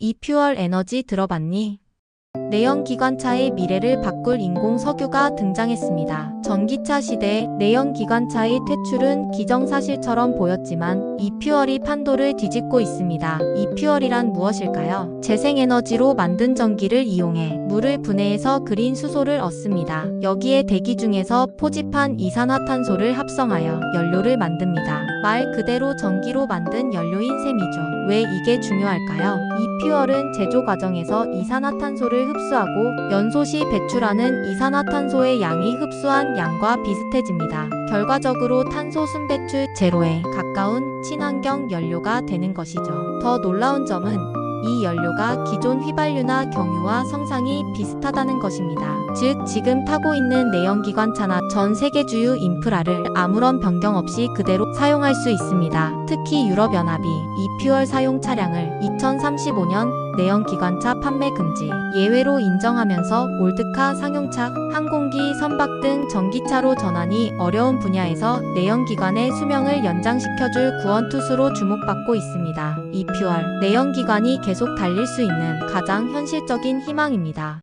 이퓨얼 에너지 들어봤니? 내연기관차의 미래를 바꿀 인공석유가 등장했습니다. 전기차 시대 내연기관차의 퇴출은 기정사실처럼 보였지만 이퓨얼이 판도를 뒤집고 있습니다. 이퓨얼이란 무엇일까요? 재생에너지로 만든 전기를 이용해 물을 분해해서 그린 수소를 얻습니다. 여기에 대기 중에서 포집한 이산화탄소를 합성하여 연료를 만듭니다. 말 그대로 전기로 만든 연료인 셈이죠. 왜 이게 중요할까요? 이퓨얼은 제조 과정에서 이산화탄소를 흡수하고 연소 시 배출하는 이산화탄소의 양이 흡수한 양과 비슷해집니다. 결과적으로 탄소 순배출 제로에 가까운 친환경 연료가 되는 것이죠. 더 놀라운 점은 이 연료가 기존 휘발유나 경유와 성상이 비슷하다는 것입니다. 즉, 지금 타고 있는 내연기관차나 전 세계 주요 인프라를 아무런 변경 없이 그대로 사용할 수 있습니다. 특히 유럽연합이 이퓨얼 사용 차량을 2035년 내연기관차 판매 금지, 예외로 인정하면서 올드카 상용차, 항공기, 선박 등 전기차로 전환이 어려운 분야에서 내연기관의 수명을 연장시켜줄 구원투수로 주목받고 있습니다. 이퓨얼, 내연기관이 계속 달릴 수 있는 가장 현실적인 희망입니다.